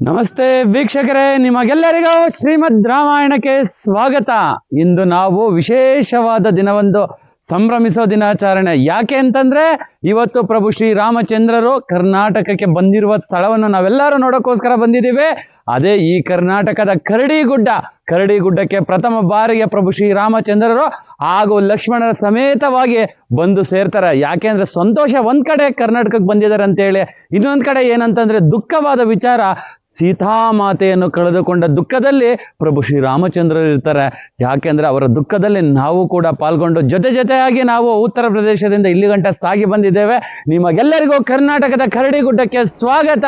ನಮಸ್ತೆ ವೀಕ್ಷಕರೇ, ನಿಮಗೆಲ್ಲರಿಗೂ ಶ್ರೀಮದ್ ರಾಮಾಯಣಕ್ಕೆ ಸ್ವಾಗತ. ಇಂದು ನಾವು ವಿಶೇಷವಾದ ದಿನವೊಂದು ಸಂಭ್ರಮಿಸೋ ದಿನಾಚರಣೆ. ಯಾಕೆ ಅಂತಂದ್ರೆ, ಇವತ್ತು ಪ್ರಭು ಶ್ರೀರಾಮಚಂದ್ರರು ಕರ್ನಾಟಕಕ್ಕೆ ಬಂದಿರುವ ಸ್ಥಳವನ್ನು ನಾವೆಲ್ಲರೂ ನೋಡೋಕ್ಕೋಸ್ಕರ ಬಂದಿದ್ದೀವಿ. ಅದೇ ಈ ಕರ್ನಾಟಕದ ಕರಡಿಗುಡ್ಡ. ಕರಡಿಗುಡ್ಡಕ್ಕೆ ಪ್ರಥಮ ಬಾರಿಗೆ ಪ್ರಭು ಶ್ರೀರಾಮಚಂದ್ರರು ಹಾಗೂ ಲಕ್ಷ್ಮಣರ ಸಮೇತವಾಗಿ ಬಂದು ಸೇರ್ತಾರೆ. ಯಾಕೆಂದ್ರೆ ಸಂತೋಷ ಒಂದ್ ಕಡೆ ಕರ್ನಾಟಕಕ್ಕೆ ಬಂದಿದ್ದಾರೆ ಅಂತೇಳಿ. ಇನ್ನೊಂದ್ ಕಡೆ ಏನಂತಂದ್ರೆ, ದುಃಖವಾದ ವಿಚಾರ ಸೀತಾಮಾತೆಯನ್ನು ಕಳೆದುಕೊಂಡ ದುಃಖದಲ್ಲಿ ಪ್ರಭು ಶ್ರೀರಾಮಚಂದ್ರರು ಇರ್ತಾರೆ. ಯಾಕೆಂದ್ರೆ ಅವರ ದುಃಖದಲ್ಲಿ ನಾವು ಕೂಡ ಪಾಲ್ಗೊಂಡು ಜೊತೆ ಜೊತೆಯಾಗಿ ನಾವು ಉತ್ತರ ಪ್ರದೇಶದಿಂದ ಇಲ್ಲಿ ಗಂಟ ಸಾಗಿ ಬಂದಿದ್ದೇವೆ. ನಿಮಗೆಲ್ಲರಿಗೂ ಕರ್ನಾಟಕದ ಕರಡಿಗುಡ್ಡಕ್ಕೆ ಸ್ವಾಗತ.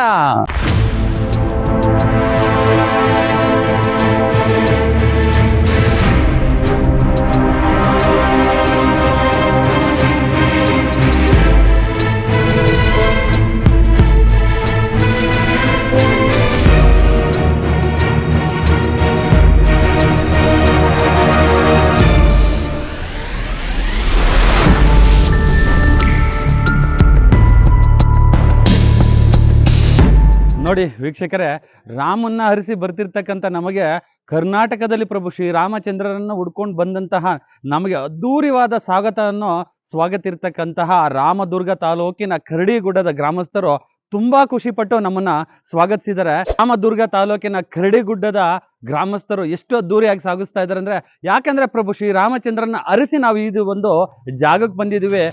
ನೋಡಿ ವೀಕ್ಷಕರೇ, ರಾಮನ್ನ ಹರಿಸಿ ಬರ್ತಿರ್ತಕ್ಕಂಥ ನಮಗೆ ಕರ್ನಾಟಕದಲ್ಲಿ ಪ್ರಭು ಶ್ರೀರಾಮಚಂದ್ರರನ್ನು ಹುಡ್ಕೊಂಡು ಬಂದಂತಹ ನಮಗೆ ಅದ್ಧೂರಿವಾದ ಸ್ವಾಗತವನ್ನು ಸ್ವಾಗತಿರ್ತಕ್ಕಂತಹ ರಾಮದುರ್ಗ ತಾಲೂಕಿನ ಕರಡಿಗುಡ್ಡದ ಗ್ರಾಮಸ್ಥರು ತುಂಬಾ ಖುಷಿಪಟ್ಟು ನಮ್ಮನ್ನ ಸ್ವಾಗತಿಸಿದ್ದಾರೆ. ರಾಮದುರ್ಗ ತಾಲೂಕಿನ ಕರಡಿಗುಡ್ಡದ ಗ್ರಾಮಸ್ಥರು ಎಷ್ಟು ಅದ್ದೂರಿಯಾಗಿ ಸಾಗಿಸ್ತಾ ಇದ್ದಾರೆ ಅಂದರೆ ಯಾಕೆಂದರೆ ಪ್ರಭು ಶ್ರೀರಾಮಚಂದ್ರನ ಅರಸಿ ನಾವು ಇದು ಒಂದು ಜಾಗಕ್ಕೆ ಬಂದಿದ್ದೀವಿ.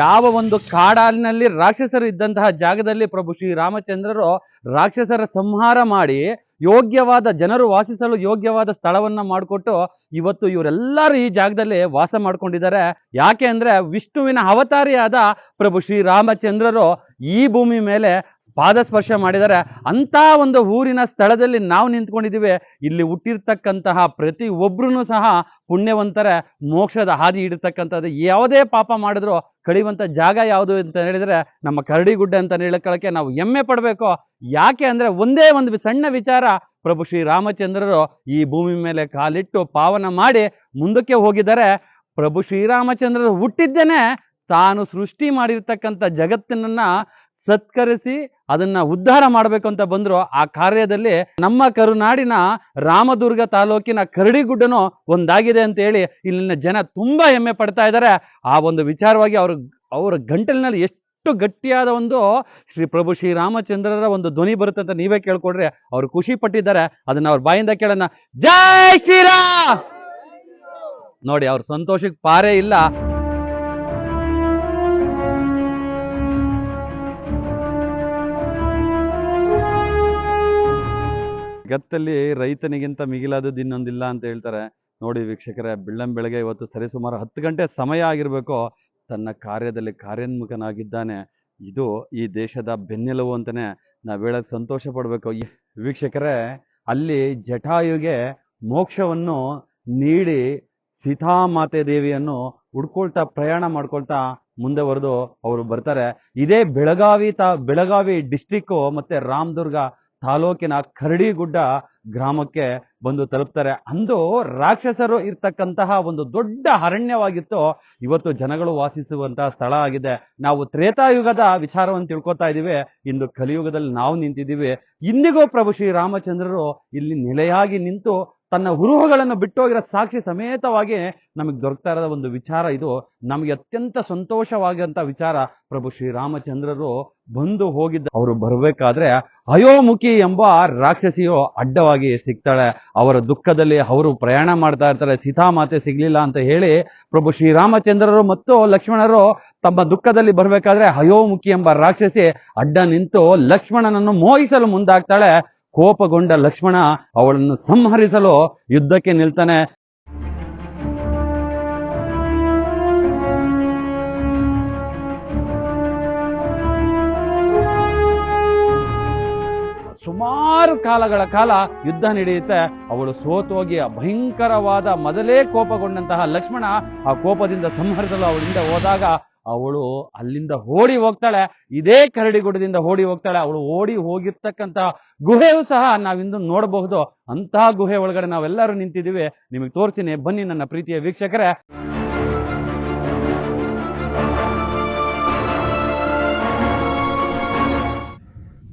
ಯಾವ ಒಂದು ಕಾಡಾಲಿನಲ್ಲಿ ರಾಕ್ಷಸರು ಇದ್ದಂತಹ ಜಾಗದಲ್ಲಿ ಪ್ರಭು ಶ್ರೀರಾಮಚಂದ್ರರು ರಾಕ್ಷಸರ ಸಂಹಾರ ಮಾಡಿ ಯೋಗ್ಯವಾದ ಜನರು ವಾಸಿಸಲು ಯೋಗ್ಯವಾದ ಸ್ಥಳವನ್ನು ಮಾಡಿಕೊಟ್ಟು ಇವತ್ತು ಇವರೆಲ್ಲರೂ ಈ ಜಾಗದಲ್ಲಿ ವಾಸ ಮಾಡ್ಕೊಂಡಿದ್ದಾರೆ. ಯಾಕೆ ಅಂದರೆ ವಿಷ್ಣುವಿನ ಅವತಾರಿಯಾದ ಪ್ರಭು ಶ್ರೀರಾಮಚಂದ್ರರು ಈ ಭೂಮಿ ಮೇಲೆ ಪಾದ ಸ್ಪರ್ಶ ಮಾಡಿದ್ದಾರೆ ಅಂತ ಒಂದು ಊರಿನ ಸ್ಥಳದಲ್ಲಿ ನಾವು ನಿಂತ್ಕೊಂಡಿದ್ದೀವಿ, ಇಲ್ಲಿ ಹುಟ್ಟಿರ್ತಕ್ಕಂತಹ ಪ್ರತಿ ಒಬ್ರು ಸಹ ಪುಣ್ಯವಂತರ, ಮೋಕ್ಷದ ಹಾದಿ ಇಡತಕ್ಕಂಥದ್ದು ಯಾವುದೇ ಪಾಪ ಮಾಡಿದ್ರು ಕಳಿಯುವಂಥ ಜಾಗ ಯಾವುದು ಅಂತ ಹೇಳಿದರೆ, ನಮ್ಮ ಕರಡಿಗುಡ್ಡ ಅಂತ ಹೇಳಕ್ಕೆ ನಾವು ಹೆಮ್ಮೆ ಪಡಬೇಕು. ಯಾಕೆ ಅಂದರೆ ಒಂದೇ ಒಂದು ಸಣ್ಣ ವಿಚಾರ, ಪ್ರಭು ಶ್ರೀರಾಮಚಂದ್ರರು ಈ ಭೂಮಿ ಮೇಲೆ ಕಾಲಿಟ್ಟು ಪಾವನ ಮಾಡಿ ಮುಂದಕ್ಕೆ ಹೋಗಿದ್ದಾರೆ ಪ್ರಭು ಶ್ರೀರಾಮಚಂದ್ರರು ಹುಟ್ಟಿದ್ದೇನೆ, ತಾನು ಸೃಷ್ಟಿ ಮಾಡಿರ್ತಕ್ಕಂಥ ಜಗತ್ತಿನನ್ನ ಸತ್ಕರಿಸಿ ಅದನ್ನ ಉದ್ಧಾರ ಮಾಡಬೇಕು ಅಂತ ಬಂದ್ರು, ಆ ಕಾರ್ಯದಲ್ಲಿ ನಮ್ಮ ಕರುನಾಡಿನ ರಾಮದುರ್ಗ ತಾಲೂಕಿನ ಕರಡಿಗುಡ್ಡನು ಒಂದಾಗಿದೆ ಅಂತ ಹೇಳಿ ಇಲ್ಲಿನ ಜನ ತುಂಬಾ ಹೆಮ್ಮೆ ಪಡ್ತಾ ಇದ್ದಾರೆ. ಆ ಒಂದು ವಿಚಾರವಾಗಿ ಅವ್ರ, ಅವರ ಗಂಟಲಿನಲ್ಲಿ ಎಷ್ಟು ಗಟ್ಟಿಯಾದ ಒಂದು ಶ್ರೀ ಪ್ರಭು ಶ್ರೀರಾಮಚಂದ್ರರ ಒಂದು ಧ್ವನಿ ಬರುತ್ತೆ ಅಂತ ನೀವೇ ಕೇಳ್ಕೊಡ್ರಿ. ಅವ್ರು ಖುಷಿ ಪಟ್ಟಿದ್ದಾರೆ. ಅದನ್ನ ಅವ್ರ ಬಾಯಿಂದ ಕೇಳೋಣ. ಜೈ ಶ್ರೀರಾಮ್! ನೋಡಿ, ಅವ್ರ ಸಂತೋಷಕ್ಕೆ ಪಾರೇ ಇಲ್ಲ. ಜಗತ್ತಲ್ಲಿ ರೈತನಿಗಿಂತ ಮಿಗಿಲಾದದ್ದು ಇನ್ನೊಂದಿಲ್ಲ ಅಂತ ಹೇಳ್ತಾರೆ. ನೋಡಿ ವೀಕ್ಷಕರೇ, ಬೆಳ್ಳಂ ಬೆಳಗ್ಗೆ ಇವತ್ತು ಸರಿಸುಮಾರು ಹತ್ತು ಗಂಟೆ ಸಮಯ ಆಗಿರಬೇಕು. ತನ್ನ ಕಾರ್ಯದಲ್ಲಿ ಕಾರ್ಯೋನ್ಮುಖನಾಗಿದ್ದಾನೆ. ಇದು ಈ ದೇಶದ ಬೆನ್ನೆಲುಬು ಅಂತಾನೆ ನಾವು ಹೇಳೋದು ಸಂತೋಷ ಪಡಬೇಕು. ವೀಕ್ಷಕರೇ, ಅಲ್ಲಿ ಜಟಾಯುಗೆ ಮೋಕ್ಷವನ್ನು ನೀಡಿ ಸೀತಾಮಾತೆ ದೇವಿಯನ್ನು ಹುಡ್ಕೊಳ್ತಾ ಪ್ರಯಾಣ ಮಾಡ್ಕೊಳ್ತಾ ಮುಂದೆ ಬರೆದು ಅವರು ಬರ್ತಾರೆ. ಇದೇ ಬೆಳಗಾವಿ ತಾ, ಬೆಳಗಾವಿ ಡಿಸ್ಟಿಕ್ಕು ಮತ್ತೆ ರಾಮದುರ್ಗ ತಾಲೂಕಿನ ಕರಡಿಗುಡ್ಡ ಗ್ರಾಮಕ್ಕೆ ಬಂದು ತಲುಪ್ತಾರೆ. ಅಂದು ರಾಕ್ಷಸರು ಇರ್ತಕ್ಕಂತಹ ಒಂದು ದೊಡ್ಡ ಅರಣ್ಯವಾಗಿತ್ತು. ಇವತ್ತು ಜನಗಳು ವಾಸಿಸುವಂತಹ ಸ್ಥಳ ಆಗಿದೆ. ನಾವು ತ್ರೇತಾಯುಗದ ವಿಚಾರವನ್ನು ತಿಳ್ಕೊತಾ ಇದ್ದೀವಿ. ಇಂದು ಕಲಿಯುಗದಲ್ಲಿ ನಾವು ನಿಂತಿದ್ದೀವಿ. ಇಂದಿಗೂ ಪ್ರಭು ಶ್ರೀರಾಮಚಂದ್ರರು ಇಲ್ಲಿ ನೆಲೆಯಾಗಿ ನಿಂತು ತನ್ನ ಹುರುಹುಗಳನ್ನು ಬಿಟ್ಟೋಗಿರೋ ಸಾಕ್ಷಿ ಸಮೇತವಾಗಿ ನಮಗೆ ದೊರಕ್ತಾ ಇರೋದ ಒಂದು ವಿಚಾರ ಇದು. ನಮಗೆ ಅತ್ಯಂತ ಸಂತೋಷವಾದಂತ ವಿಚಾರ. ಪ್ರಭು ಶ್ರೀರಾಮಚಂದ್ರರು ಬಂದು ಹೋಗಿದ್ದ ಅವರು ಬರಬೇಕಾದ್ರೆ ಅಯೋಮುಖಿ ಎಂಬ ರಾಕ್ಷಸಿಯು ಅಡ್ಡವಾಗಿ ಸಿಗ್ತಾಳೆ. ಅವರ ದುಃಖದಲ್ಲಿ ಅವರು ಪ್ರಯಾಣ ಮಾಡ್ತಾ ಇರ್ತಾರೆ. ಸೀತಾಮಾತೆ ಸಿಗ್ಲಿಲ್ಲ ಅಂತ ಹೇಳಿ ಪ್ರಭು ಶ್ರೀರಾಮಚಂದ್ರರು ಮತ್ತು ಲಕ್ಷ್ಮಣರು ತಮ್ಮ ದುಃಖದಲ್ಲಿ ಬರಬೇಕಾದ್ರೆ ಅಯೋಮುಖಿ ಎಂಬ ರಾಕ್ಷಸಿ ಅಡ್ಡ ನಿಂತು ಲಕ್ಷ್ಮಣನನ್ನು ಮೋಹಿಸಲು ಮುಂದಾಗ್ತಾಳೆ. ಕೋಪಗೊಂಡ ಲಕ್ಷ್ಮಣ ಅವಳನ್ನು ಸಂಹರಿಸಲು ಯುದ್ಧಕ್ಕೆ ನಿಲ್ತಾನೆ. ಸುಮಾರು ಕಾಲಗಳ ಕಾಲ ಯುದ್ಧ ನಡೆಯುತ್ತೆ. ಅವಳು ಸೋತೋಗಿ ಭಯಂಕರವಾದ ಮೊದಲೇ ಕೋಪಗೊಂಡಂತಹ ಲಕ್ಷ್ಮಣ ಆ ಕೋಪದಿಂದ ಸಂಹರಿಸಲು ಅವಳಿಂದ ಹೋದಾಗ ಅವಳು ಅಲ್ಲಿಂದ ಓಡಿ ಹೋಗ್ತಾಳೆ. ಇದೇ ಕರಡಿಗುಡದಿಂದ ಓಡಿ ಹೋಗ್ತಾಳೆ. ಅವಳು ಓಡಿ ಹೋಗಿರ್ತಕ್ಕಂತಹ ಗುಹೆಯು ಸಹ ನಾವಿಂದು ನೋಡಬಹುದು. ಅಂತಹ ಗುಹೆ ಒಳಗಡೆ ನಾವೆಲ್ಲರೂ ನಿಂತಿದ್ದೀವಿ. ನಿಮಗೆ ತೋರ್ತೀನಿ ಬನ್ನಿ ನನ್ನ ಪ್ರೀತಿಯ ವೀಕ್ಷಕರೇ.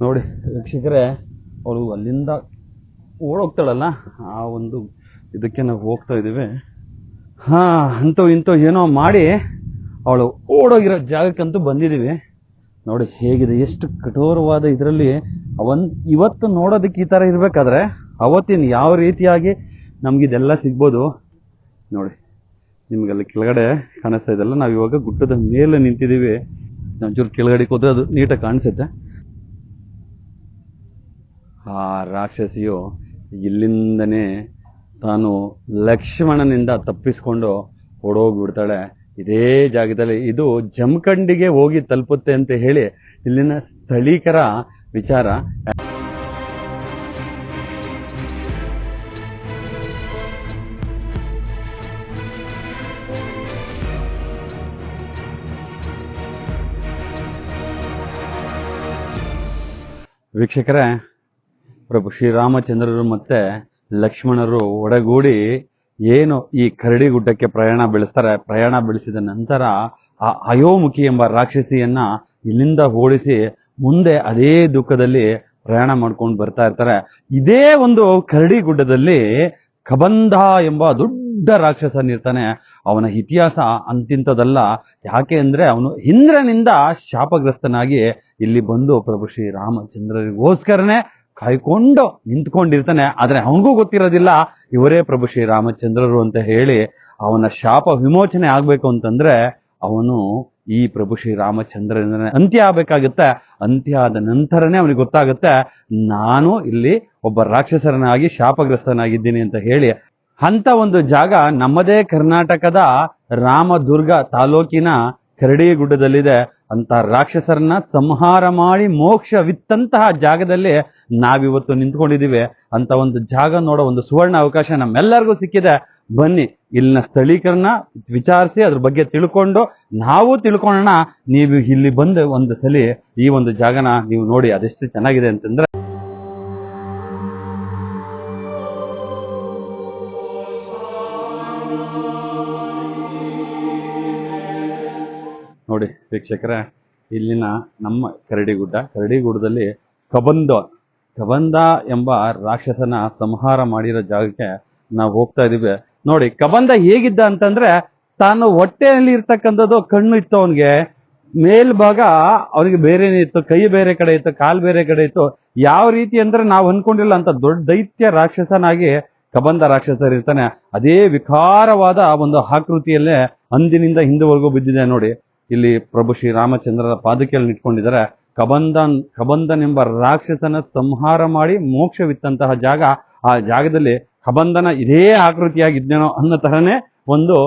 ನೋಡಿ, ವೀಕ್ಷಕರೇ, ಅವಳು ಅಲ್ಲಿಂದ ಓಡೋಗ್ತಾಳಲ್ಲ? ಆ ಒಂದು ಇದಕ್ಕೆ ನಾವು ಹೋಗ್ತಾ ಇದ್ದೀವಿ. ಹಾಂ, ಅಂತೂ, ಇಂತೂ ಏನೋ ಮಾಡಿ ಅವಳು ಓಡೋಗಿರೋ ಜಾಗಕ್ಕಂತೂ ಬಂದಿದ್ದೀವಿ ನೋಡಿ ಹೇಗಿದೆ, ಎಷ್ಟು ಕಠೋರವಾದ ಇದರಲ್ಲಿ ಅವನ್ ಇವತ್ತು ನೋಡೋದಕ್ಕೆ ಈ ಥರ ಇರಬೇಕಾದ್ರೆ ಅವತ್ತಿನ ಯಾವ ರೀತಿಯಾಗಿ ನಮಗಿದೆಲ್ಲ ಸಿಗ್ಬೋದು. ನೋಡಿ, ನಿಮಗೆಲ್ಲ ಕೆಳಗಡೆ ಕಾಣಿಸ್ತಾ ಇದೆಲ್ಲ ನಾವು ಇವಾಗ ಗುಡ್ಡದ ಮೇಲೆ ನಿಂತಿದ್ದೀವಿ ಒಂಚೂರು ಕೆಳಗಡೆ ಹೋದ್ರೆ ಅದು ನೀಟಾಗಿ ಕಾಣಿಸುತ್ತೆ. ಆ ರಾಕ್ಷಸಿಯು ಇಲ್ಲಿಂದನೇ ತಾನು ಲಕ್ಷ್ಮಣನಿಂದ ತಪ್ಪಿಸ್ಕೊಂಡು ಓಡೋಗ್ಬಿಡ್ತಾಳೆ. ಇದೇ ಜಾಗದಲ್ಲಿ ಇದು ಜಮಖಂಡಿಗೆ ಹೋಗಿ ತಲುಪುತ್ತೆ ಅಂತ ಹೇಳಿ ಇಲ್ಲಿನ ಸ್ಥಳೀಕರ ವಿಚಾರ. ವೀಕ್ಷಕರೇ, ಪ್ರಭು ಶ್ರೀರಾಮಚಂದ್ರರು ಮತ್ತೆ ಲಕ್ಷ್ಮಣರು ಒಡಗೂಡಿ ಏನು ಈ ಕರಡಿ ಗುಡ್ಡಕ್ಕೆ ಪ್ರಯಾಣ ಬೆಳೆಸ್ತಾರೆ, ಪ್ರಯಾಣ ಬೆಳೆಸಿದ ನಂತರ ಆ ಅಯೋಮುಖಿ ಎಂಬ ರಾಕ್ಷಸಿಯನ್ನ ಇಲ್ಲಿಂದ ಓಡಿಸಿ ಮುಂದೆ ಅದೇ ದುಃಖದಲ್ಲಿ ಪ್ರಯಾಣ ಮಾಡ್ಕೊಂಡು ಬರ್ತಾ ಇರ್ತಾರೆ. ಇದೇ ಒಂದು ಕರಡಿ ಗುಡ್ಡದಲ್ಲಿ ಕಬಂಧ ಎಂಬ ದೊಡ್ಡ ರಾಕ್ಷಸನಿರ್ತಾನೆ ಅವನ ಇತಿಹಾಸ ಅಂತಿಂತದಲ್ಲ. ಯಾಕೆ ಅಂದ್ರೆ ಅವನು ಇಂದ್ರನಿಂದ ಶಾಪಗ್ರಸ್ತನಾಗಿ ಇಲ್ಲಿ ಬಂದು ಪ್ರಭು ಶ್ರೀ ರಾಮಚಂದ್ರರಿಗೋಸ್ಕರನೇ ಕಾಯ್ಕೊಂಡು ನಿಂತ್ಕೊಂಡಿರ್ತಾನೆ. ಆದರೆ ಅವನಿಗೂ ಗೊತ್ತಿರೋದಿಲ್ಲ, ಇವರೇ ಪ್ರಭು ಶ್ರೀರಾಮಚಂದ್ರರು ಅಂತ ಹೇಳಿ ಅವನ ಶಾಪ ವಿಮೋಚನೆ ಆಗಬೇಕು ಅಂತಂದ್ರೆ ಅವನು ಈ ಪ್ರಭು ಶ್ರೀ ರಾಮಚಂದ್ರನ ಅಂತ್ಯ ಆಗಬೇಕಾಗುತ್ತೆ. ಅಂತ್ಯ ಆದ ನಂತರನೇ ಅವನಿಗೆ ಗೊತ್ತಾಗುತ್ತೆ, ನಾನು ಇಲ್ಲಿ ಒಬ್ಬ ರಾಕ್ಷಸರನಾಗಿ ಶಾಪಗ್ರಸ್ತನಾಗಿದ್ದೀನಿ ಅಂತ ಹೇಳಿ. ಅಂತ ಒಂದು ಜಾಗ ನಮ್ಮದೇ ಕರ್ನಾಟಕದ ರಾಮದುರ್ಗ ತಾಲೂಕಿನ ಕರಡಿ ಗುಡ್ಡದಲ್ಲಿದೆ ಅಂತ ರಾಕ್ಷಸರನ್ನ ಸಂಹಾರ ಮಾಡಿ ಮೋಕ್ಷವಿತ್ತಂತಹ ಜಾಗದಲ್ಲಿ ನಾವಿವತ್ತು ನಿಂತ್ಕೊಂಡಿದ್ದೀವಿ ಅಂತ ಒಂದು ಜಾಗ ನೋಡೋ ಒಂದು ಸುವರ್ಣ ಅವಕಾಶ ನಮ್ಮೆಲ್ಲರಿಗೂ ಸಿಕ್ಕಿದೆ. ಬನ್ನಿ, ಇಲ್ಲಿನ ಸ್ಥಳೀಕರಣ ವಿಚಾರಿಸಿ, ಅದ್ರ ಬಗ್ಗೆ ತಿಳ್ಕೊಂಡು, ನಾವು ತಿಳ್ಕೊಳ್ಳೋಣ. ನೀವು ಇಲ್ಲಿ ಬಂದು ಒಂದು ಸಲ ಈ ಒಂದು ಜಾಗನ ನೀವು ನೋಡಿ, ಅದೆಷ್ಟು ಚೆನ್ನಾಗಿದೆ ಅಂತಂದ್ರೆ ವೀಕ್ಷಕರೇ, ಇಲ್ಲಿನ ನಮ್ಮ ಕರಡಿಗುಡ್ಡ ಕರಡಿಗುಡ್ಡದಲ್ಲಿ ಕಬಂದ ಕಬಂದ ಎಂಬ ರಾಕ್ಷಸನ ಸಂಹಾರ ಮಾಡಿರೋ ಜಾಗಕ್ಕೆ ನಾವು ಹೋಗ್ತಾ ಇದೀವಿ. ನೋಡಿ ಕಬಂದ ಹೇಗಿದ್ದ ಅಂತಂದ್ರೆ, ತಾನು ಹೊಟ್ಟೆಯಲ್ಲಿ ಇರ್ತಕ್ಕಂಥದ್ದು ಕಣ್ಣು ಇತ್ತು ಅವನಿಗೆ. ಮೇಲ್ಭಾಗ ಅವನಿಗೆ ಬೇರೆನೇ ಇತ್ತು, ಕೈ ಬೇರೆ ಕಡೆ ಇತ್ತು, ಕಾಲು ಬೇರೆ ಕಡೆ ಇತ್ತು. ಯಾವ ರೀತಿ ಅಂದ್ರೆ ನಾವು ಅನ್ಕೊಂಡಿಲ್ಲ, ಅಂತ ದೊಡ್ಡ ದೈತ್ಯ ರಾಕ್ಷಸನಾಗಿ ಕಬಂದ ರಾಕ್ಷಸರು ಇರ್ತಾನೆ. ಅದೇ ವಿಕಾರವಾದ ಒಂದು ಆಕೃತಿಯಲ್ಲೇ ಅಂದಿನಿಂದ ಹಿಂದೆವರೆಗೂ ಬಿದ್ದಿದೆ ನೋಡಿ. ಇಲ್ಲಿ ಪ್ರಭು ಶ್ರೀ ರಾಮಚಂದ್ರರ ಪಾದಕೆಯಲ್ಲಿ ನಿಂತ್ಕೊಂಡಿದ್ದಾರೆ. ಕಬಂಧನ್, ಕಬಂಧನೆಂಬ ರಾಕ್ಷಸನ ಸಂಹಾರ ಮಾಡಿ ಮೋಕ್ಷವಿತ್ತಂತಹ ಜಾಗ, ಆ ಜಾಗದಲ್ಲಿ ಕಬಂದನ ಇದೇ ಆಕೃತಿಯಾಗಿದ್ದೇನೋ ಅನ್ನೋ ತರನೇ ಒಂದು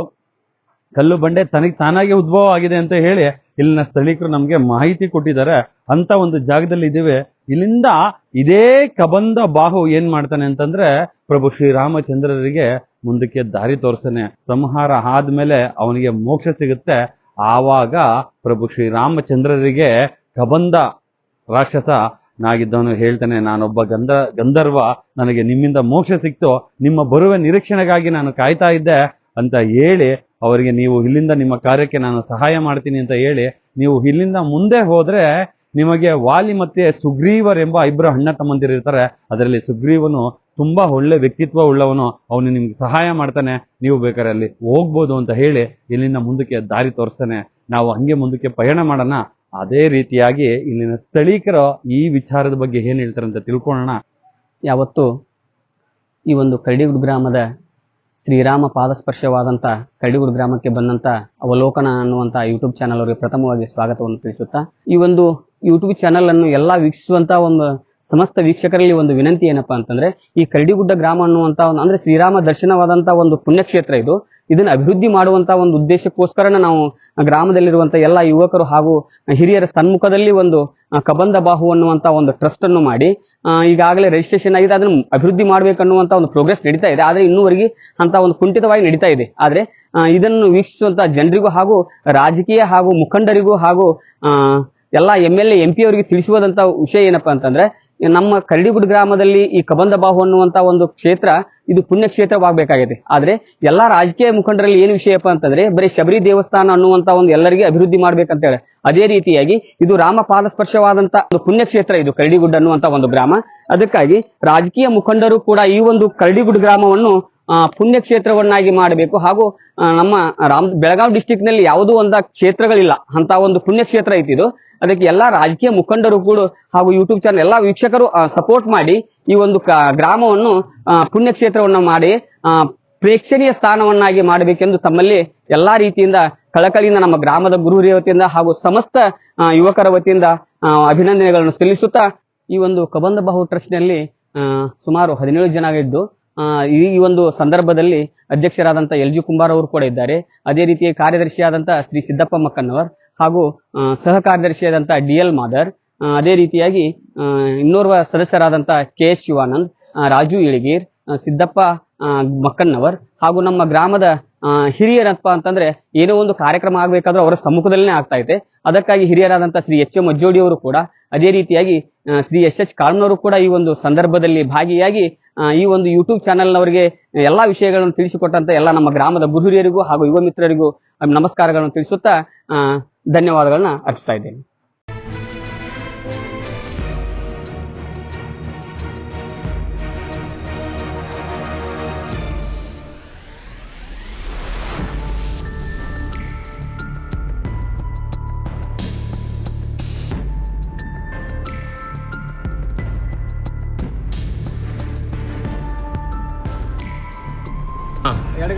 ಕಲ್ಲು ಬಂಡೆ ತನಗೆ ತಾನಾಗೆ ಉದ್ಭವ ಆಗಿದೆ ಅಂತ ಹೇಳಿ ಇಲ್ಲಿನ ಸ್ಥಳೀಕರು ನಮಗೆ ಮಾಹಿತಿ ಕೊಟ್ಟಿದ್ದಾರೆ. ಅಂತ ಒಂದು ಜಾಗದಲ್ಲಿ ಇದ್ದೀವಿ. ಇಲ್ಲಿಂದ ಇದೇ ಕಬಂದ ಬಾಹು ಏನ್ ಮಾಡ್ತಾನೆ ಅಂತಂದ್ರೆ ಪ್ರಭು ಶ್ರೀರಾಮಚಂದ್ರರಿಗೆ ಮುಂದಕ್ಕೆ ದಾರಿ ತೋರಿಸ್ತಾನೆ. ಸಂಹಾರ ಆದ್ಮೇಲೆ ಅವನಿಗೆ ಮೋಕ್ಷ ಸಿಗುತ್ತೆ. ಆವಾಗ ಪ್ರಭು ಶ್ರೀರಾಮಚಂದ್ರರಿಗೆ ಕಬಂದ ರಾಕ್ಷಸ ನಾಗಿದ್ದವನು ಹೇಳ್ತಾನೆ, ನಾನೊಬ್ಬ ಗಂಧ, ಗಂಧರ್ವ, ನನಗೆ ನಿಮ್ಮಿಂದ ಮೋಕ್ಷ ಸಿಕ್ತು, ನಿಮ್ಮ ಬರುವ ನಿರೀಕ್ಷಣೆಗಾಗಿ ನಾನು ಕಾಯ್ತಾ ಇದ್ದೆ ಅಂತ ಹೇಳಿ ಅವರಿಗೆ, ನೀವು ಇಲ್ಲಿಂದ ನಿಮ್ಮ ಕಾರ್ಯಕ್ಕೆ ನಾನು ಸಹಾಯ ಮಾಡ್ತೀನಿ ಅಂತ ಹೇಳಿ, ನೀವು ಇಲ್ಲಿಂದ ಮುಂದೆ ಹೋದ್ರೆ ನಿಮಗೆ ವಾಲಿ ಮತ್ತೆ ಸುಗ್ರೀವರೆಂಬ ಇಬ್ಬರು ಅಣ್ಣ ತಮ್ಮಂದಿರಿರ್ತಾರೆ, ಅದರಲ್ಲಿ ಸುಗ್ರೀವನು ತುಂಬಾ ಒಳ್ಳೆ ವ್ಯಕ್ತಿತ್ವ ಉಳ್ಳವನು ಅವನು ನಿಮ್ಗೆ ಸಹಾಯ ಮಾಡ್ತಾನೆ, ನೀವು ಬೇಕಾದ್ರೆ ಅಲ್ಲಿ ಹೋಗ್ಬೋದು ಅಂತ ಹೇಳಿ ಇಲ್ಲಿಂದ ಮುಂದಕ್ಕೆ ದಾರಿ ತೋರಿಸ್ತಾನೆ. ನಾವು ಹಂಗೆ ಮುಂದಕ್ಕೆ ಪಯಣ ಮಾಡೋಣ. ಅದೇ ರೀತಿಯಾಗಿ ಇಲ್ಲಿನ ಸ್ಥಳೀಕರ ಈ ವಿಚಾರದ ಬಗ್ಗೆ ಏನು ಹೇಳ್ತಾರೆ ಅಂತ ತಿಳ್ಕೊಳ್ಳೋಣ. ಯಾವತ್ತು ಈ ಒಂದು ಕರಡಿಗುಡ್ ಗ್ರಾಮದ ಶ್ರೀರಾಮ ಪಾದಸ್ಪರ್ಶವಾದಂಥ ಕರಡಿಗುಡ್ ಗ್ರಾಮಕ್ಕೆ ಬಂದಂಥ ಅವಲೋಕನ ಅನ್ನುವಂಥ ಯೂಟ್ಯೂಬ್ ಚಾನಲ್ ಅವರಿಗೆ ಪ್ರಥಮವಾಗಿ ಸ್ವಾಗತವನ್ನು ತಿಳಿಸುತ್ತಾ, ಈ ಒಂದು ಯೂಟ್ಯೂಬ್ ಚಾನಲ್ ಅನ್ನು ಎಲ್ಲ ವೀಕ್ಷಿಸುವಂತ ಒಂದು ಸಮಸ್ತ ವೀಕ್ಷಕರಲ್ಲಿ ಒಂದು ವಿನಂತಿ ಏನಪ್ಪಾ ಅಂತಂದ್ರೆ, ಈ ಕರಡಿಗುಡ್ಡ ಗ್ರಾಮ ಅನ್ನುವಂತ ಒಂದು, ಅಂದ್ರೆ ಶ್ರೀರಾಮ ದರ್ಶನವಾದಂತ ಒಂದು ಪುಣ್ಯಕ್ಷೇತ್ರ ಇದು. ಇದನ್ನ ಅಭಿವೃದ್ಧಿ ಮಾಡುವಂತ ಒಂದು ಉದ್ದೇಶಕ್ಕೋಸ್ಕರನ ನಾವು ಗ್ರಾಮದಲ್ಲಿರುವಂತ ಎಲ್ಲ ಯುವಕರು ಹಾಗೂ ಹಿರಿಯರ ಸನ್ಮುಖದಲ್ಲಿ ಒಂದು ಕಬಂದ ಬಾಹು ಅನ್ನುವಂತ ಒಂದು ಟ್ರಸ್ಟ್ ಅನ್ನು ಮಾಡಿ ಈಗಾಗಲೇ ರಿಜಿಸ್ಟ್ರೇಷನ್ ಆಗಿದೆ, ಅದನ್ನು ಅಭಿವೃದ್ಧಿ ಮಾಡಬೇಕನ್ನುವಂತ ಒಂದು ಪ್ರೋಗ್ರೆಸ್ ನಡೀತಾ ಇದೆ. ಆದ್ರೆ ಇನ್ನೂವರೆಗೆ ಅಂತ ಒಂದು ಕುಂಠಿತವಾಗಿ ನಡೀತಾ ಇದೆ. ಆದ್ರೆ ಇದನ್ನು ವೀಕ್ಷಿಸುವಂತ ಜನರಿಗೂ ಹಾಗೂ ರಾಜಕೀಯ ಹಾಗೂ ಮುಖಂಡರಿಗೂ ಹಾಗೂ ಎಲ್ಲಾ ಎಂ ಎಲ್ ಎಂ ಪಿ ಅವರಿಗೆ ತಿಳಿಸುವುದಂತ ವಿಷಯ ಏನಪ್ಪಾ ಅಂತಂದ್ರೆ ನಮ್ಮ ಕರಡಿಗುಡ್ ಗ್ರಾಮದಲ್ಲಿ ಈ ಕಬಂದಬಾಹು ಅನ್ನುವಂತ ಒಂದು ಕ್ಷೇತ್ರ, ಇದು ಪುಣ್ಯ ಕ್ಷೇತ್ರವಾಗಬೇಕಾಗಿದೆ ಆದ್ರೆ ಎಲ್ಲಾ ರಾಜಕೀಯ ಮುಖಂಡರಲ್ಲಿ ಏನು ವಿಷಯಪ್ಪ ಅಂತಂದ್ರೆ, ಬರೀ ಶಬರಿ ದೇವಸ್ಥಾನ ಅನ್ನುವಂತ ಒಂದು ಎಲ್ಲರಿಗೆ ಅಭಿವೃದ್ಧಿ ಮಾಡ್ಬೇಕಂತ ಹೇಳಿ ಅದೇ ರೀತಿಯಾಗಿ ಇದು ರಾಮ ಪಾದಸ್ಪರ್ಶವಾದಂತ ಒಂದು ಪುಣ್ಯಕ್ಷೇತ್ರ ಇದು ಕರಡಿಗುಡ್ ಅನ್ನುವಂತ ಒಂದು ಗ್ರಾಮ. ಅದಕ್ಕಾಗಿ ರಾಜಕೀಯ ಮುಖಂಡರು ಕೂಡ ಈ ಒಂದು ಕರಡಿಗುಡ್ ಗ್ರಾಮವನ್ನು ಆ, ಪುಣ್ಯ ಕ್ಷೇತ್ರವನ್ನಾಗಿ ಮಾಡಬೇಕು. ಹಾಗೂ ನಮ್ಮ ರಾಮ್ ಬೆಳಗಾವಿ ಡಿಸ್ಟಿಕ್ನಲ್ಲಿ ಯಾವುದೂ ಒಂದ ಕ್ಷೇತ್ರಗಳಿಲ್ಲ. ಅಂತ ಒಂದು ಪುಣ್ಯಕ್ಷೇತ್ರ ಐತಿ ಇದು ಅದಕ್ಕೆ ಎಲ್ಲಾ ರಾಜಕೀಯ ಮುಖಂಡರು ಕೂಡ ಹಾಗೂ ಯೂಟ್ಯೂಬ್ ಚಾನಲ್ ಎಲ್ಲಾ ವೀಕ್ಷಕರು ಸಪೋರ್ಟ್ ಮಾಡಿ ಈ ಒಂದು ಗ್ರಾಮವನ್ನು ಪುಣ್ಯಕ್ಷೇತ್ರವನ್ನು ಪುಣ್ಯ ಕ್ಷೇತ್ರವನ್ನು ಮಾಡಿ ಪ್ರೇಕ್ಷಣೀಯ ಸ್ಥಾನವನ್ನಾಗಿ ಮಾಡಬೇಕೆಂದು ತಮ್ಮಲ್ಲಿ ಎಲ್ಲಾ ರೀತಿಯಿಂದ ಕಳಕಳಿಯಿಂದ ನಮ್ಮ ಗ್ರಾಮದ ಗುರು ವತಿಯಿಂದ ಹಾಗೂ ಸಮಸ್ತ ಯುವಕರ ವತಿಯಿಂದ ಅಭಿನಂದನೆಗಳನ್ನು ಸಲ್ಲಿಸುತ್ತಾ ಈ ಒಂದು ಕಬಂದ ಬಹು ಟ್ರಸ್ಟ್ನಲ್ಲಿ ಸುಮಾರು ಹದಿನೇಳು ಜನ ಇದ್ದು ಈ ಒಂದು ಸಂದರ್ಭದಲ್ಲಿ ಅಧ್ಯಕ್ಷರಾದಂತಹ ಎಲ್ ಜಿ ಕುಮಾರ್ ಅವರು ಕೂಡ ಇದ್ದಾರೆ. ಅದೇ ರೀತಿ ಕಾರ್ಯದರ್ಶಿಯಾದಂತಹ ಶ್ರೀ ಸಿದ್ದಪ್ಪ ಮಕ್ಕನ್ನವರ್ ಹಾಗೂ ಸಹ ಕಾರ್ಯದರ್ಶಿಯಾದಂತಹ ಡಿ ಎಲ್ ಮಾದರ್ ಅದೇ ರೀತಿಯಾಗಿ ಇನ್ನೋರ್ವ ಸದಸ್ಯರಾದಂತಹ ಕೆ ಎಸ್ ಶಿವಾನಂದ್ ರಾಜು ಇಳಿಗೀರ್ ಸಿದ್ದಪ್ಪ ಮಕ್ಕನ್ನವರ್ ಹಾಗೂ ನಮ್ಮ ಗ್ರಾಮದ ಹಿರಿಯರಪ್ಪ ಅಂತಂದ್ರೆ ಏನೋ ಒಂದು ಕಾರ್ಯಕ್ರಮ ಆಗ್ಬೇಕಾದ್ರೂ ಅವರ ಸಮ್ಮುಖದಲ್ಲೇ ಆಗ್ತಾ ಇದೆ. ಅದಕ್ಕಾಗಿ ಹಿರಿಯರಾದಂತ ಶ್ರೀ ಎಚ್ ಎಂ ಅಜ್ಜೋಡಿ ಅವರು ಕೂಡ ಅದೇ ರೀತಿಯಾಗಿ ಶ್ರೀ ಎಸ್ ಎಚ್ ಕಾಳ್ನವರು ಕೂಡ ಈ ಒಂದು ಸಂದರ್ಭದಲ್ಲಿ ಭಾಗಿಯಾಗಿ ಈ ಒಂದು ಯೂಟ್ಯೂಬ್ ಚಾನೆಲ್ನವರಿಗೆ ಎಲ್ಲಾ ವಿಷಯಗಳನ್ನು ತಿಳಿಸಿಕೊಟ್ಟಂತ ಎಲ್ಲ ನಮ್ಮ ಗ್ರಾಮದ ಬುಧುರಿಯರಿಗೂ ಹಾಗೂ ಯುವ ಮಿತ್ರರಿಗೂ ನಮಸ್ಕಾರಗಳನ್ನು ತಿಳಿಸುತ್ತಾ ಧನ್ಯವಾದಗಳನ್ನ ಅರ್ಪಿಸ್ತಾ ಇದ್ದೇನೆ.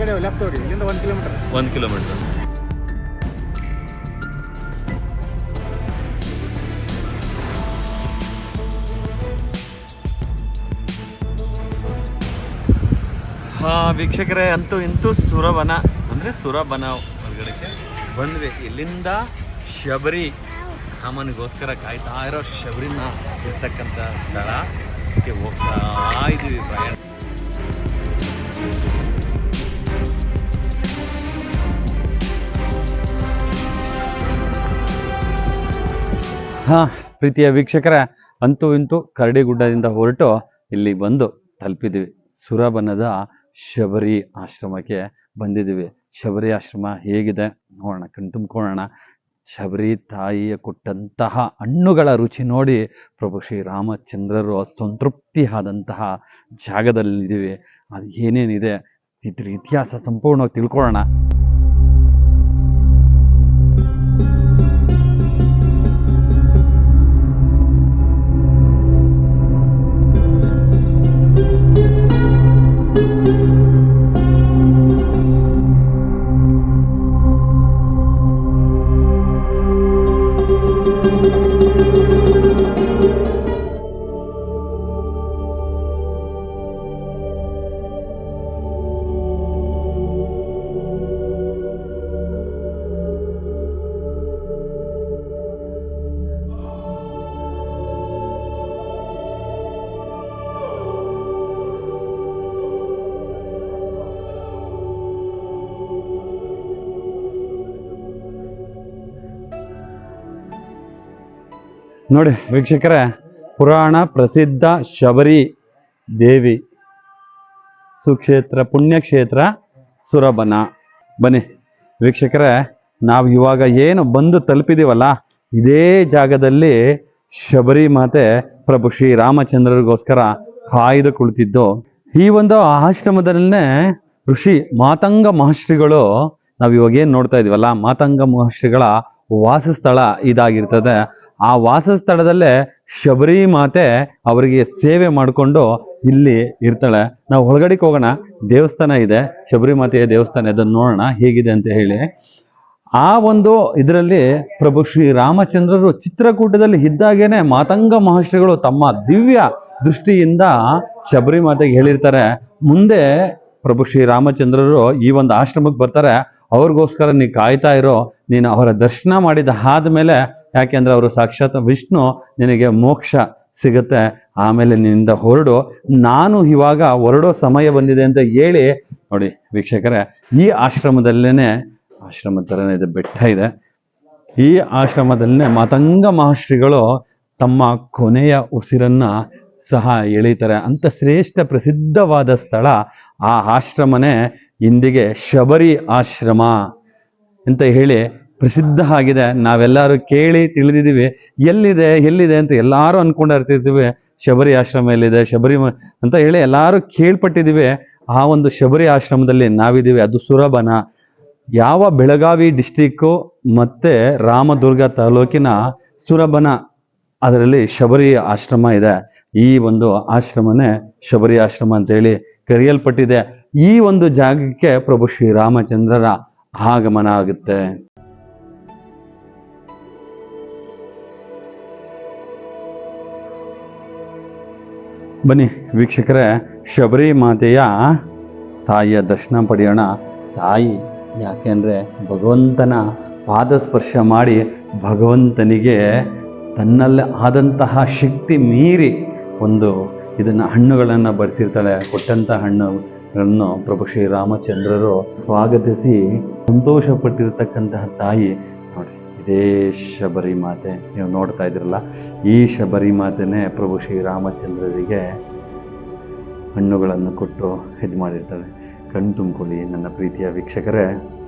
ಎಡಗಡೆ ಲೆಫ್ಟ್ ಇಲ್ಲಿಂದ ಒಂದು ಕಿಲೋಮೀಟರ್ ಒಂದು ಕಿಲೋಮೀಟರ್ ಹಾ, ವೀಕ್ಷಕರೇ, ಅಂತೂ ಇಂತೂ ಸುರವನ ಅಂದರೆ ಸುರಬನ ಒಳಗಡೆಗೆ ಬಂದ್ವಿ. ಇಲ್ಲಿಂದ ಶಬರಿ ರಾಮನಿಗೋಸ್ಕರ ಕಾಯ್ತಾ ಇರೋ ಶಬರಿನ ಇರ್ತಕ್ಕಂಥ ಸ್ಥಳ. ಅದಕ್ಕೆ ಹೋಗ್ತಾ ಇದ್ದೀವಿ ಪ್ರಯಾಣ. ಪ್ರೀತಿಯ ವೀಕ್ಷಕರೇ ಅಂತೂ ಇಂತೂ ಕರಡಿಗುಡ್ಡದಿಂದ ಹೊರಟು ಇಲ್ಲಿ ಬಂದು ತಲುಪಿದ್ವಿ. ಸುರಬನದ ಶಬರಿ ಆಶ್ರಮಕ್ಕೆ ಬಂದಿದ್ದೀವಿ ಶಬರಿ ಆಶ್ರಮ ಹೇಗಿದೆ ನೋಡೋಣ ಕಣ್ತುಂಬ್ಕೊಳ್ಳೋಣ ಶಬರಿ ತಾಯಿಯ ಕೊಟ್ಟಂತಹ ಹಣ್ಣುಗಳ ರುಚಿ ನೋಡಿ ಪ್ರಭು ಶ್ರೀರಾಮಚಂದ್ರರು ಸಂತೃಪ್ತಿ ಆದಂತಹ ಜಾಗದಲ್ಲಿದ್ದೀವಿ. ಅದು ಏನೇನಿದೆ? ಇದ್ರ ಇತಿಹಾಸ ಸಂಪೂರ್ಣವಾಗಿ ತಿಳ್ಕೊಳ್ಳೋಣ. ನೋಡಿ ವೀಕ್ಷಕರೇ, ಪುರಾಣ ಪ್ರಸಿದ್ಧ ಶಬರಿ ದೇವಿ. ಸುಕ್ಷೇತ್ರ, ಪುಣ್ಯಕ್ಷೇತ್ರ ಸುರಬನ. ಬನ್ನಿ ವೀಕ್ಷಕರೇ, ನಾವು ಇವಾಗ ಏನು ಬಂದು ತಲುಪಿದೀವಲ್ಲ, ಇದೇ ಜಾಗದಲ್ಲಿ ಶಬರಿ ಮಾತೆ ಪ್ರಭು ಶ್ರೀರಾಮಚಂದ್ರರಿಗೋಸ್ಕರ ಕಾಯ್ದು ಕುಳಿತಿದ್ದು. ಈ ಒಂದು ಆಶ್ರಮದಲ್ಲೇ ಋಷಿ ಮಾತಂಗ ಮಹರ್ಷಿಗಳು ನಾವು ಇವಾಗ ಏನು ನೋಡ್ತಾ ಇದೀವಲ್ಲ, ಮಾತಂಗ ಮಹರ್ಷಿಗಳ ವಾಸಸ್ಥಳ ಇದಾಗಿರ್ತದೆ. ಆ ವಾಸಸ್ಥಳದಲ್ಲೇ ಶಬರಿ ಮಾತೆ ಅವರಿಗೆ ಸೇವೆ ಮಾಡಿಕೊಂಡು ಇಲ್ಲಿ ಇರ್ತಾಳೆ. ನಾವು ಒಳಗಡೆಗೆ ಹೋಗೋಣ. ದೇವಸ್ಥಾನ ಇದೆ. ಶಬರಿ ಮಾತೆಯ ದೇವಸ್ಥಾನ ಇದನ್ನು ನೋಡೋಣ ಹೇಗಿದೆ ಅಂತ ಹೇಳಿ. ಆ ಒಂದು ಇದರಲ್ಲಿ ಪ್ರಭು ಶ್ರೀ ರಾಮಚಂದ್ರರು ಚಿತ್ರಕೂಟದಲ್ಲಿ ಇದ್ದಾಗೇನೆ ಮಾತಂಗ ಮಹರ್ಷಿಗಳು ತಮ್ಮ ದಿವ್ಯ ದೃಷ್ಟಿಯಿಂದ ಶಬರಿ ಮಾತೆಗೆ ಹೇಳಿರ್ತಾರೆ. ಮುಂದೆ ಪ್ರಭು ಶ್ರೀ ರಾಮಚಂದ್ರರು ಈ ಒಂದು ಆಶ್ರಮಕ್ಕೆ ಬರ್ತಾರೆ. ಅವ್ರಿಗೋಸ್ಕರ ನೀ ಕಾಯ್ತಾ ಇರೋ, ನೀನು ಅವರ ದರ್ಶನ ಮಾಡಿದ ಆದ್ಮೇಲೆ ಯಾಕೆಂದ್ರೆ ಅವರು ಸಾಕ್ಷಾತ್ ವಿಷ್ಣು, ನಿನಗೆ ಮೋಕ್ಷ ಸಿಗುತ್ತೆ, ಆಮೇಲೆ ನಿನ್ನಿಂದ ಹೊರಡು. ನಾನು ಇವಾಗ ಹೊರಡೋ ಸಮಯ ಬಂದಿದೆ ಅಂತ ಹೇಳಿ, ನೋಡಿ ವೀಕ್ಷಕರೇ, ಈ ಆಶ್ರಮದಲ್ಲೇನೆ ಆಶ್ರಮ ಥರನೇ ಇದೆ, ಬೆಟ್ಟ ಇದೆ. ಈ ಆಶ್ರಮದಲ್ಲೇ ಮಾತಂಗ ಮಹರ್ಷಿಗಳು ತಮ್ಮ ಕೊನೆಯ ಉಸಿರನ್ನ ಸಹ ಎಳೀತಾರೆ ಅಂತ ಶ್ರೇಷ್ಠ ಪ್ರಸಿದ್ಧವಾದ ಸ್ಥಳ, ಆ ಆಶ್ರಮನೇ ಇಂದಿಗೆ ಶಬರಿ ಆಶ್ರಮ ಅಂತ ಹೇಳಿ ಪ್ರಸಿದ್ಧ ಆಗಿದೆ. ನಾವೆಲ್ಲರೂ ಕೇಳಿ ತಿಳಿದಿದ್ದೀವಿ. ಎಲ್ಲಿದೆ ಎಲ್ಲಿದೆ ಅಂತ ಎಲ್ಲರೂ ಅನ್ಕೊಂಡಿರ್ತಿರ್ತೀವಿ ಶಬರಿ ಆಶ್ರಮ ಎಲ್ಲಿದೆ, ಶಬರಿ ಅಂತ ಹೇಳಿ ಎಲ್ಲರೂ ಕೇಳ್ಪಟ್ಟಿದ್ದೀವಿ. ಆ ಒಂದು ಶಬರಿ ಆಶ್ರಮದಲ್ಲಿ ನಾವಿದ್ದೀವಿ. ಅದು ಸುರಬನ. ಯಾವ ಬೆಳಗಾವಿ ಡಿಸ್ಟಿಕ್ಕು ಮತ್ತು ರಾಮದುರ್ಗ ತಾಲೂಕಿನ ಸುರಬನ. ಅದರಲ್ಲಿ ಶಬರಿ ಆಶ್ರಮ ಇದೆ. ಈ ಒಂದು ಆಶ್ರಮನೇ ಶಬರಿ ಆಶ್ರಮ ಅಂತೇಳಿ ಕರೆಯಲ್ಪಟ್ಟಿದೆ. ಈ ಒಂದು ಜಾಗಕ್ಕೆ ಪ್ರಭು ಶ್ರೀರಾಮಚಂದ್ರರ ಆಗಮನ ಆಗುತ್ತೆ. ಬನ್ನಿ ವೀಕ್ಷಕರೇ, ಶಬರಿ ಮಾತೆಯ ತಾಯಿಯ ದರ್ಶನ ಪಡೆಯೋಣ. ತಾಯಿ ಯಾಕೆಂದರೆ ಭಗವಂತನ ಪಾದಸ್ಪರ್ಶ ಮಾಡಿ ಭಗವಂತನಿಗೆ ತನ್ನಲ್ಲಿ ಆದಂತಹ ಶಕ್ತಿ ಮೀರಿ ಒಂದು ಇದನ್ನು ಹಣ್ಣುಗಳನ್ನು ಬರೆಸಿರ್ತಾಳೆ ಕೊಟ್ಟಂಥ ಹಣ್ಣುಗಳನ್ನು ಪ್ರಭು ಶ್ರೀರಾಮಚಂದ್ರರು ಸ್ವಾಗತಿಸಿ ಸಂತೋಷಪಟ್ಟಿರ್ತಕ್ಕಂತಹ ತಾಯಿ. ನೋಡಿ, ಇದೇ ಶಬರಿ ಮಾತೆ. ನೀವು ನೋಡ್ತಾ ಇದ್ರಲ್ಲ ಈ ಶಬರಿ ಮಾತೆನೇ ಪ್ರಭು ಶ್ರೀರಾಮಚಂದ್ರರಿಗೆ ಹಣ್ಣುಗಳನ್ನು ಕೊಟ್ಟು ಇದು ಮಾಡಿರ್ತಾರೆ. ಕಣ್ ತುಂಬಿಕೊಳ್ಳಿ ನನ್ನ ಪ್ರೀತಿಯ ವೀಕ್ಷಕರೇ.